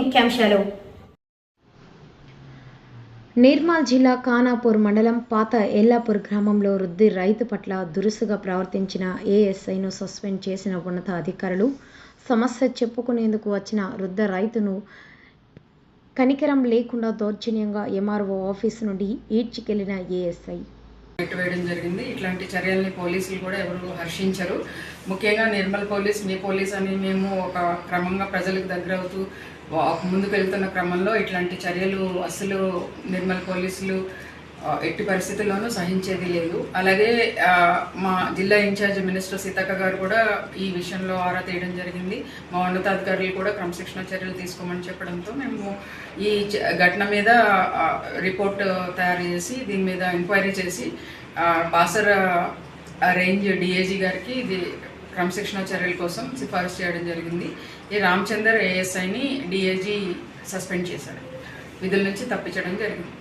ముఖ్యాంశాలు. నిర్మల్ జిల్లా ఖానాపూర్ మండలం పాత ఎల్లాపూర్ గ్రామంలో వృద్ధి రైతు పట్ల దురుసుగా ప్రవర్తించిన ఏఎస్ఐను సస్పెండ్ చేసిన ఉన్నత అధికారులు సమస్య చెప్పుకునేందుకు వచ్చిన వృద్ధ రైతును కనికరం లేకుండా దౌర్జన్యంగా ఎంఆర్ఓ ఆఫీసు నుండి ఈడ్చికెళ్ళిన ఏఎస్ఐ. వేయడం జరిగింది. ఇట్లాంటి చర్యల్ని పోలీసులు కూడా ఎవరు హర్షించరు. ముఖ్యంగా నిర్మల్ పోలీస్ మీ పోలీస్ అని మేము ఒక క్రమంగా ప్రజలకు దగ్గర అవుతూ ముందుకు వెళ్తున్న క్రమంలో ఇట్లాంటి చర్యలు అసలు నిర్మల్ పోలీసులు ఎట్టి పరిస్థితుల్లోనూ సహించేది లేదు. అలాగే మా జిల్లా ఇన్ఛార్జ్ మినిస్టర్ సీతక్క గారు కూడా ఈ విషయంలో ఆరా తీయడం జరిగింది. మా ఉన్నతాధికారులు కూడా క్రమశిక్షణ చర్యలు తీసుకోమని చెప్పడంతో మేము ఈ ఘటన మీద రిపోర్ట్ తయారు చేసి దీని మీద ఎంక్వైరీ చేసి ఆ, బాసర రేంజ్ డిఏజీ గారికి ఇది క్రమశిక్షణ చర్యల కోసం సిఫారసు చేయడం జరిగింది. ఈ రామచందర్ ఏఎస్ఐని డిఏజీ సస్పెండ్ చేశారు. విధుల నుంచి తప్పించడం జరిగింది.